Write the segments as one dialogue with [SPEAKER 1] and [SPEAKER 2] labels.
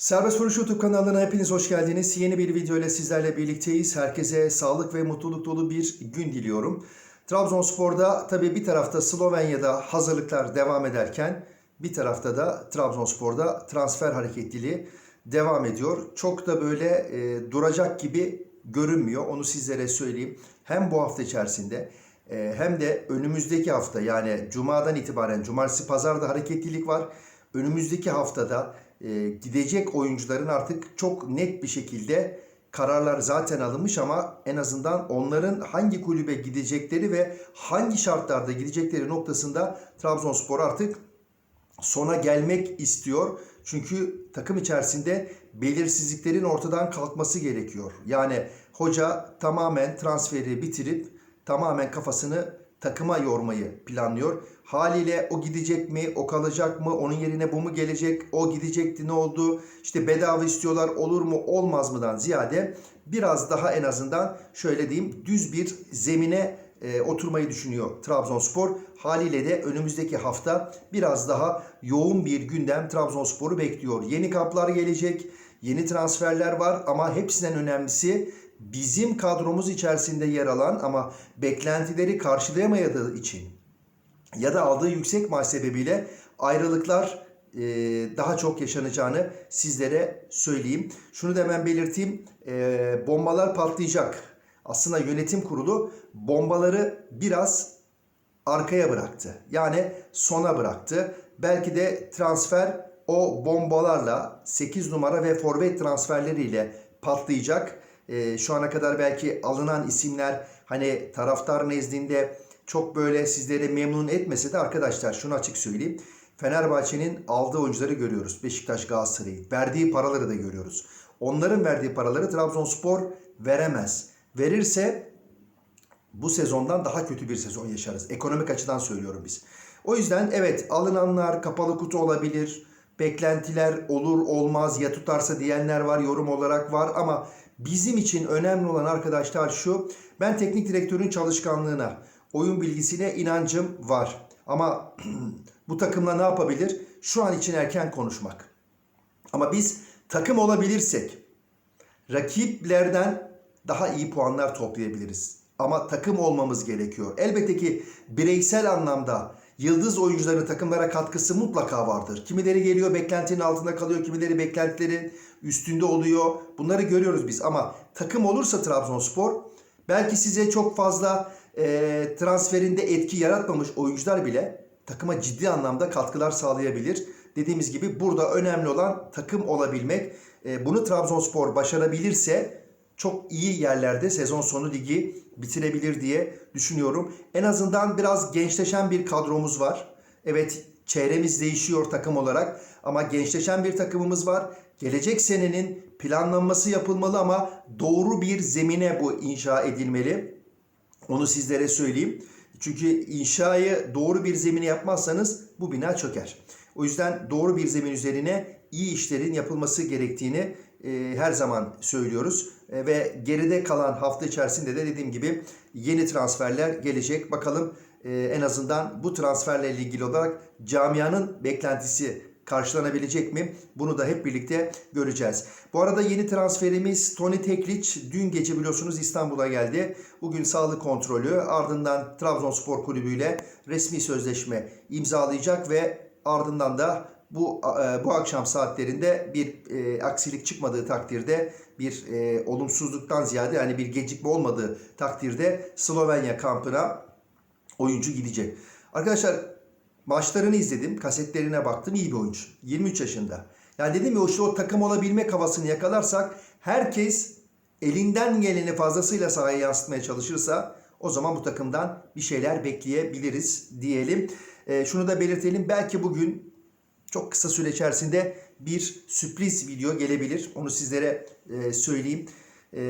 [SPEAKER 1] Serbest Vuruş YouTube kanalına hepiniz hoş geldiniz. Yeni bir video ile sizlerle birlikteyiz. Herkese sağlık ve mutluluk dolu bir gün diliyorum. Trabzonspor'da tabii bir tarafta Slovenya'da hazırlıklar devam ederken bir tarafta da Trabzonspor'da transfer hareketliliği devam ediyor. Çok da böyle e, duracak gibi görünmüyor. Onu sizlere söyleyeyim. Hem bu hafta içerisinde e, hem de önümüzdeki hafta yani Cuma'dan itibaren Cumartesi Pazar'da hareketlilik var. Önümüzdeki haftada e, gidecek oyuncuların artık çok net bir şekilde kararlar zaten alınmış ama en azından onların hangi kulübe gidecekleri ve hangi şartlarda gidecekleri noktasında Trabzonspor artık sona gelmek istiyor. Çünkü takım içerisinde belirsizliklerin ortadan kalkması gerekiyor. Yani hoca tamamen transferi bitirip tamamen kafasını takıma yormayı planlıyor. Haliyle o gidecek mi, o kalacak mı, onun yerine bu mu gelecek, o gidecekti ne oldu, işte bedava istiyorlar olur mu olmaz mıdan ziyade biraz daha en azından şöyle diyeyim düz bir zemine e, oturmayı düşünüyor Trabzonspor. Haliyle de önümüzdeki hafta biraz daha yoğun bir gündem Trabzonspor'u bekliyor. Yeni kaplar gelecek, yeni transferler var ama hepsinden önemlisi bizim kadromuz içerisinde yer alan ama beklentileri karşılayamadığı için ya da aldığı yüksek maaş sebebiyle ayrılıklar e, daha çok yaşanacağını sizlere söyleyeyim. Şunu da hemen belirteyim. E, bombalar patlayacak. Aslında yönetim kurulu bombaları biraz arkaya bıraktı. Yani sona bıraktı. Belki de transfer o bombalarla 8 numara ve forvet transferleriyle patlayacak. E, şu ana kadar belki alınan isimler hani taraftar nezdinde çok böyle sizleri memnun etmese de arkadaşlar şunu açık söyleyeyim. Fenerbahçe'nin aldığı oyuncuları görüyoruz. Beşiktaş, Galatasaray'ı. Verdiği paraları da görüyoruz. Onların verdiği paraları Trabzonspor veremez. Verirse bu sezondan daha kötü bir sezon yaşarız. Ekonomik açıdan söylüyorum biz. O yüzden evet alınanlar kapalı kutu olabilir. Beklentiler olur olmaz ya tutarsa diyenler var yorum olarak var ama bizim için önemli olan arkadaşlar şu. Ben teknik direktörün çalışkanlığına, oyun bilgisine inancım var. Ama bu takımla ne yapabilir? Şu an için erken konuşmak. Ama biz takım olabilirsek rakiplerden daha iyi puanlar toplayabiliriz. Ama takım olmamız gerekiyor. Elbette ki bireysel anlamda yıldız oyuncuların takımlara katkısı mutlaka vardır. Kimileri geliyor beklentinin altında kalıyor, kimileri beklentilerin üstünde oluyor. Bunları görüyoruz biz ama takım olursa Trabzonspor belki size çok fazla e, transferinde etki yaratmamış oyuncular bile takıma ciddi anlamda katkılar sağlayabilir. Dediğimiz gibi burada önemli olan takım olabilmek. E, bunu Trabzonspor başarabilirse çok iyi yerlerde sezon sonu ligi bitirebilir diye düşünüyorum. En azından biraz gençleşen bir kadromuz var. Evet çevremiz değişiyor takım olarak ama gençleşen bir takımımız var. Gelecek senenin planlanması yapılmalı ama doğru bir zemine bu inşa edilmeli. Onu sizlere söyleyeyim. Çünkü inşayı doğru bir zemine yapmazsanız bu bina çöker. O yüzden doğru bir zemin üzerine iyi işlerin yapılması gerektiğini e, her zaman söylüyoruz. E, ve geride kalan hafta içerisinde de dediğim gibi yeni transferler gelecek. Bakalım e, en azından bu transferle ilgili olarak camianın beklentisi karşılanabilecek mi? Bunu da hep birlikte göreceğiz. Bu arada yeni transferimiz Tony Tekliç dün gece biliyorsunuz İstanbul'a geldi. Bugün sağlık kontrolü ardından Trabzonspor Kulübü ile resmi sözleşme imzalayacak ve ardından da bu e, bu akşam saatlerinde bir e, aksilik çıkmadığı takdirde bir e, olumsuzluktan ziyade yani bir gecikme olmadığı takdirde Slovenya kampına oyuncu gidecek. Arkadaşlar maçlarını izledim, kasetlerine baktım iyi bir oyuncu. 23 yaşında. Yani dedim ya işte o takım olabilmek havasını yakalarsak herkes elinden geleni fazlasıyla sahaya yansıtmaya çalışırsa o zaman bu takımdan bir şeyler bekleyebiliriz diyelim. E, şunu da belirtelim. Belki bugün çok kısa süre içerisinde bir sürpriz video gelebilir. Onu sizlere e, söyleyeyim. E,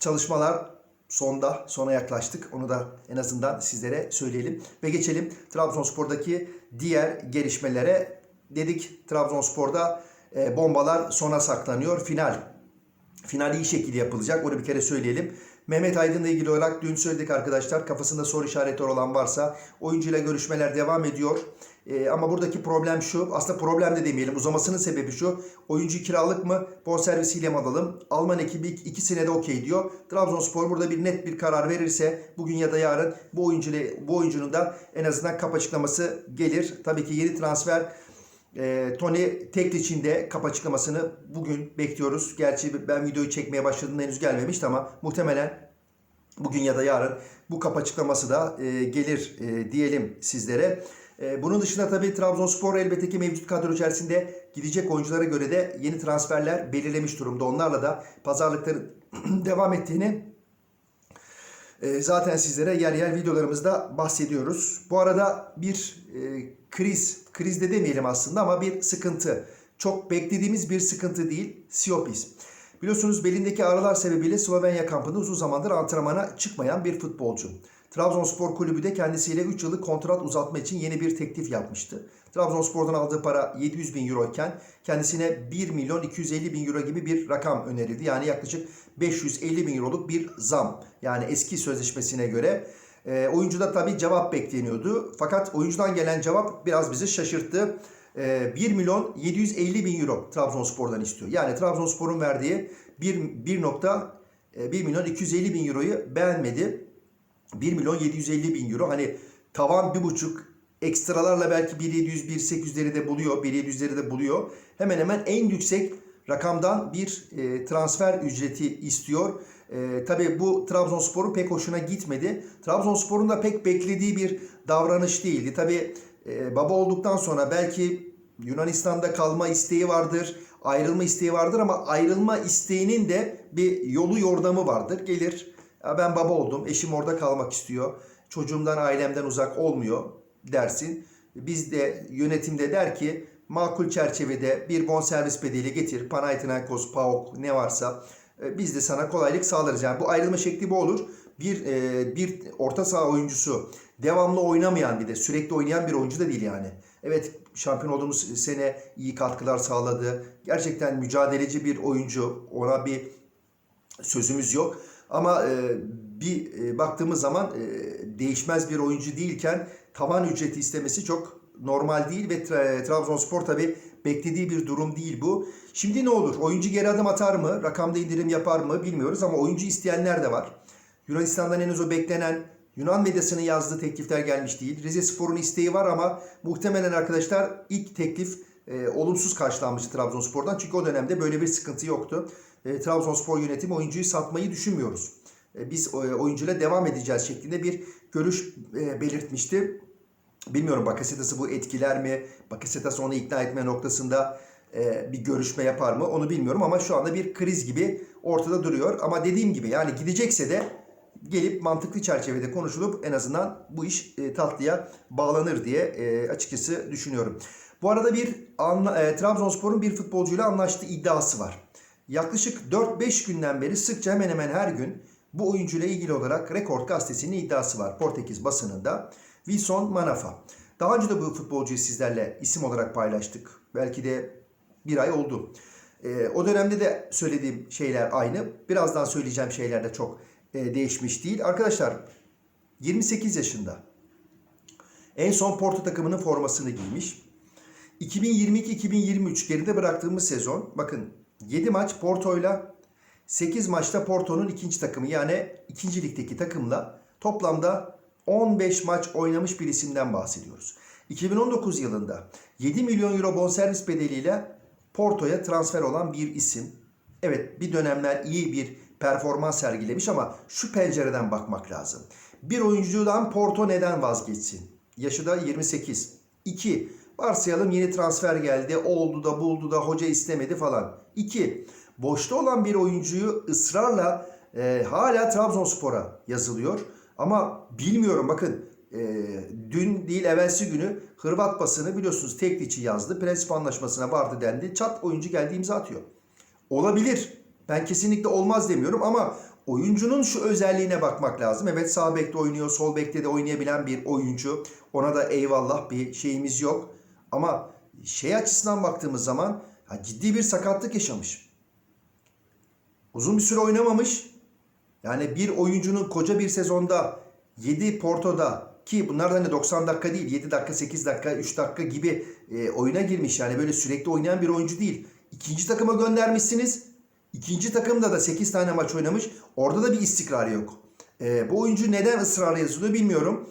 [SPEAKER 1] çalışmalar sonda, sona yaklaştık. Onu da en azından sizlere söyleyelim. Ve geçelim Trabzonspor'daki diğer gelişmelere. Dedik Trabzonspor'da e, bombalar sona saklanıyor. Final. Final iyi şekilde yapılacak. Onu bir kere söyleyelim. Mehmet Aydın'la ilgili olarak dün söyledik arkadaşlar. Kafasında soru işaretleri olan varsa oyuncuyla görüşmeler devam ediyor. E, ama buradaki problem şu. Aslında problem de demeyelim. Uzamasının sebebi şu. Oyuncu kiralık mı? Bonservisiyle mi alalım? Alman ekibi ik- ikisine de okey diyor. Trabzonspor burada bir net bir karar verirse bugün ya da yarın bu oyuncuyla bu oyuncunun da en azından kap açıklaması gelir. Tabii ki yeni transfer e, Tony Tekliç'in de kap açıklamasını bugün bekliyoruz. Gerçi ben videoyu çekmeye başladığımda henüz gelmemişti ama muhtemelen bugün ya da yarın bu kap açıklaması da e, gelir e, diyelim sizlere. E, bunun dışında tabii Trabzonspor elbette ki mevcut kadro içerisinde gidecek oyunculara göre de yeni transferler belirlemiş durumda. Onlarla da pazarlıkların devam ettiğini e, zaten sizlere yer yer videolarımızda bahsediyoruz. Bu arada bir e, kriz, kriz de demeyelim aslında ama bir sıkıntı. Çok beklediğimiz bir sıkıntı değil, Siopis. Biliyorsunuz belindeki ağrılar sebebiyle Slovenya kampında uzun zamandır antrenmana çıkmayan bir futbolcu. Trabzonspor kulübü de kendisiyle 3 yıllık kontrat uzatma için yeni bir teklif yapmıştı. Trabzonspor'dan aldığı para 700 bin euro iken kendisine 1 milyon 250 bin euro gibi bir rakam önerildi. Yani yaklaşık 550 bin euroluk bir zam. Yani eski sözleşmesine göre. E, oyuncuda tabii cevap bekleniyordu. Fakat oyuncudan gelen cevap biraz bizi şaşırttı. E, 1 milyon 750 bin euro Trabzonspor'dan istiyor. Yani Trabzonspor'un verdiği 1, 1 nokta, e, 1 milyon 250 bin euroyu beğenmedi. 1 milyon 750 bin euro. Hani tavan bir buçuk ekstralarla belki 1.700 1.800'leri de buluyor. 1.700'leri de buluyor. Hemen hemen en yüksek rakamdan bir e, transfer ücreti istiyor. E, tabii bu Trabzonspor'un pek hoşuna gitmedi. Trabzonspor'un da pek beklediği bir davranış değildi. Tabii e, baba olduktan sonra belki Yunanistan'da kalma isteği vardır, ayrılma isteği vardır ama ayrılma isteğinin de bir yolu yordamı vardır. Gelir, ben baba oldum, eşim orada kalmak istiyor, çocuğumdan, ailemden uzak olmuyor dersin. Biz de yönetimde der ki makul çerçevede bir bonservis bedeli getir, Panathinaikos, PAOK ne varsa e, biz de sana kolaylık sağlarız. Yani bu ayrılma şekli bu olur. Bir e, bir orta saha oyuncusu devamlı oynamayan bir de sürekli oynayan bir oyuncu da değil yani. Evet şampiyon olduğumuz sene iyi katkılar sağladı. Gerçekten mücadeleci bir oyuncu. Ona bir sözümüz yok. Ama e, bir e, baktığımız zaman e, değişmez bir oyuncu değilken tavan ücreti istemesi çok normal değil ve Tra- Trabzonspor tabi beklediği bir durum değil bu. Şimdi ne olur? Oyuncu geri adım atar mı? Rakamda indirim yapar mı? Bilmiyoruz ama oyuncu isteyenler de var. Yunanistan'dan henüz o beklenen Yunan medyasının yazdığı teklifler gelmiş değil. Rize Spor'un isteği var ama muhtemelen arkadaşlar ilk teklif e, olumsuz karşılanmıştı Trabzonspor'dan. Çünkü o dönemde böyle bir sıkıntı yoktu. E, Trabzonspor yönetimi oyuncuyu satmayı düşünmüyoruz. E, biz e, oyuncuyla devam edeceğiz şeklinde bir görüş e, belirtmişti. Bilmiyorum Bakasetas'ı bu etkiler mi? Bakasetas onu ikna etme noktasında e, bir görüşme yapar mı? Onu bilmiyorum ama şu anda bir kriz gibi ortada duruyor. Ama dediğim gibi yani gidecekse de gelip mantıklı çerçevede konuşulup en azından bu iş e, tatlıya bağlanır diye e, açıkçası düşünüyorum. Bu arada bir anla, e, Trabzonspor'un bir futbolcuyla anlaştığı iddiası var. Yaklaşık 4-5 günden beri sıkça hemen hemen her gün bu oyuncuyla ilgili olarak Rekord gazetesinin iddiası var Portekiz basınında. Wilson Manafa. Daha önce de bu futbolcuyu sizlerle isim olarak paylaştık. Belki de bir ay oldu. E, o dönemde de söylediğim şeyler aynı. Birazdan söyleyeceğim şeyler de çok e, değişmiş değil. Arkadaşlar 28 yaşında. En son Porto takımının formasını giymiş. 2022-2023 geride bıraktığımız sezon bakın 7 maç Porto'yla 8 maçta Porto'nun ikinci takımı yani ikinci ligdeki takımla toplamda 15 maç oynamış bir isimden bahsediyoruz. 2019 yılında 7 milyon euro bonservis bedeliyle Porto'ya transfer olan bir isim. Evet bir dönemler iyi bir performans sergilemiş ama şu pencereden bakmak lazım. Bir oyuncudan Porto neden vazgeçsin? Yaşı da 28. 2. Varsayalım yeni transfer geldi. Oldu da buldu da hoca istemedi falan. 2. Boşta olan bir oyuncuyu ısrarla e, hala Trabzonspor'a yazılıyor. Ama bilmiyorum bakın e, dün değil evvelsi günü Hırvat basını biliyorsunuz Tekliç'i yazdı. Prensip anlaşmasına vardı dendi. Çat oyuncu geldi imza atıyor. Olabilir. Ben kesinlikle olmaz demiyorum ama oyuncunun şu özelliğine bakmak lazım. Evet sağ bekte oynuyor, sol bekte de oynayabilen bir oyuncu. Ona da eyvallah bir şeyimiz yok. Ama şey açısından baktığımız zaman ha, ciddi bir sakatlık yaşamış. Uzun bir süre oynamamış. Yani bir oyuncunun koca bir sezonda 7 Porto'da ki bunlar da hani 90 dakika değil 7 dakika 8 dakika 3 dakika gibi e, oyuna girmiş yani böyle sürekli oynayan bir oyuncu değil. İkinci takıma göndermişsiniz. İkinci takımda da 8 tane maç oynamış. Orada da bir istikrar yok. E, bu oyuncu neden ısrarla yazılıyor bilmiyorum.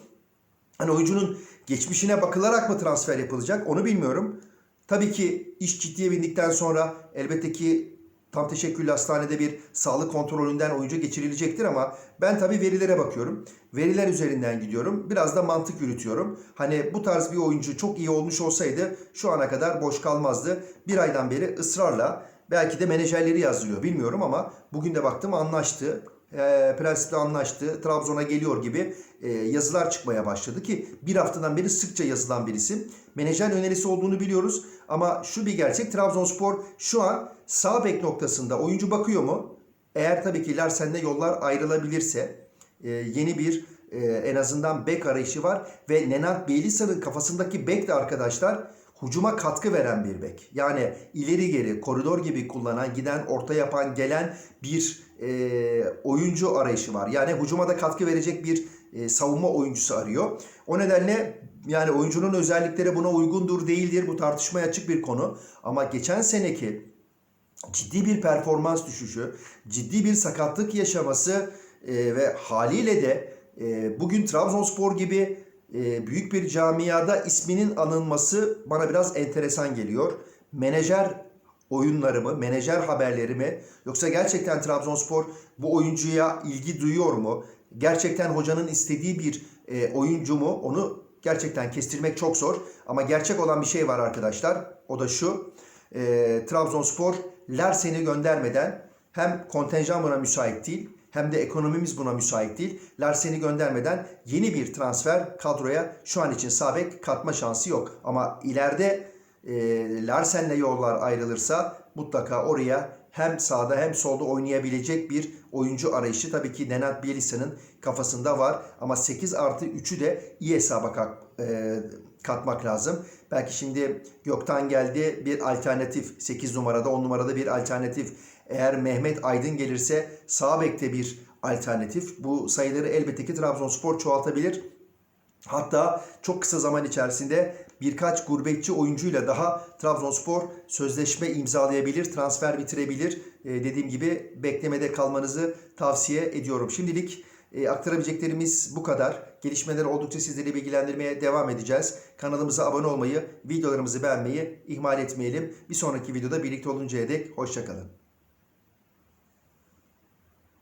[SPEAKER 1] Hani oyuncunun geçmişine bakılarak mı transfer yapılacak onu bilmiyorum. Tabii ki iş ciddiye bindikten sonra elbette ki tam teşekküllü hastanede bir sağlık kontrolünden oyuncu geçirilecektir ama ben tabii verilere bakıyorum. Veriler üzerinden gidiyorum. Biraz da mantık yürütüyorum. Hani bu tarz bir oyuncu çok iyi olmuş olsaydı şu ana kadar boş kalmazdı. Bir aydan beri ısrarla belki de menajerleri yazılıyor bilmiyorum ama bugün de baktım anlaştı e, prensiple anlaştı. Trabzon'a geliyor gibi e, yazılar çıkmaya başladı ki bir haftadan beri sıkça yazılan bir isim. Menajer önerisi olduğunu biliyoruz ama şu bir gerçek Trabzonspor şu an sağ bek noktasında oyuncu bakıyor mu? Eğer tabii ki Larsen'le yollar ayrılabilirse e, yeni bir e, en azından bek arayışı var ve Nenad Bielisa'nın kafasındaki bek de arkadaşlar hücuma katkı veren bir bek. Yani ileri geri koridor gibi kullanan, giden, orta yapan, gelen bir e, oyuncu arayışı var. Yani hücuma da katkı verecek bir e, savunma oyuncusu arıyor. O nedenle yani oyuncunun özellikleri buna uygundur değildir bu tartışmaya açık bir konu. Ama geçen seneki ciddi bir performans düşüşü, ciddi bir sakatlık yaşaması e, ve haliyle de e, bugün Trabzonspor gibi e, büyük bir camiada isminin anılması bana biraz enteresan geliyor. Menajer oyunları mı, menajer haberleri mi yoksa gerçekten Trabzonspor bu oyuncuya ilgi duyuyor mu? Gerçekten hocanın istediği bir e, oyuncu mu? Onu gerçekten kestirmek çok zor. Ama gerçek olan bir şey var arkadaşlar. O da şu. E, Trabzonspor Larsen'i göndermeden hem kontenjan buna müsait değil hem de ekonomimiz buna müsait değil. Larsen'i göndermeden yeni bir transfer kadroya şu an için sabek katma şansı yok. Ama ileride e, Larsen'le yollar ayrılırsa mutlaka oraya hem sağda hem solda oynayabilecek bir oyuncu arayışı tabii ki Nenad Bielisa'nın kafasında var. Ama 8 artı 3'ü de iyi hesaba kat, e, katmak lazım. Belki şimdi Gökten geldi bir alternatif 8 numarada 10 numarada bir alternatif. Eğer Mehmet Aydın gelirse sağ bekte bir alternatif. Bu sayıları elbette ki Trabzonspor çoğaltabilir. Hatta çok kısa zaman içerisinde birkaç gurbetçi oyuncuyla daha Trabzonspor sözleşme imzalayabilir, transfer bitirebilir. Ee, dediğim gibi beklemede kalmanızı tavsiye ediyorum. Şimdilik e, aktarabileceklerimiz bu kadar. Gelişmeleri oldukça sizleri bilgilendirmeye devam edeceğiz. Kanalımıza abone olmayı, videolarımızı beğenmeyi ihmal etmeyelim. Bir sonraki videoda birlikte oluncaya dek hoşçakalın.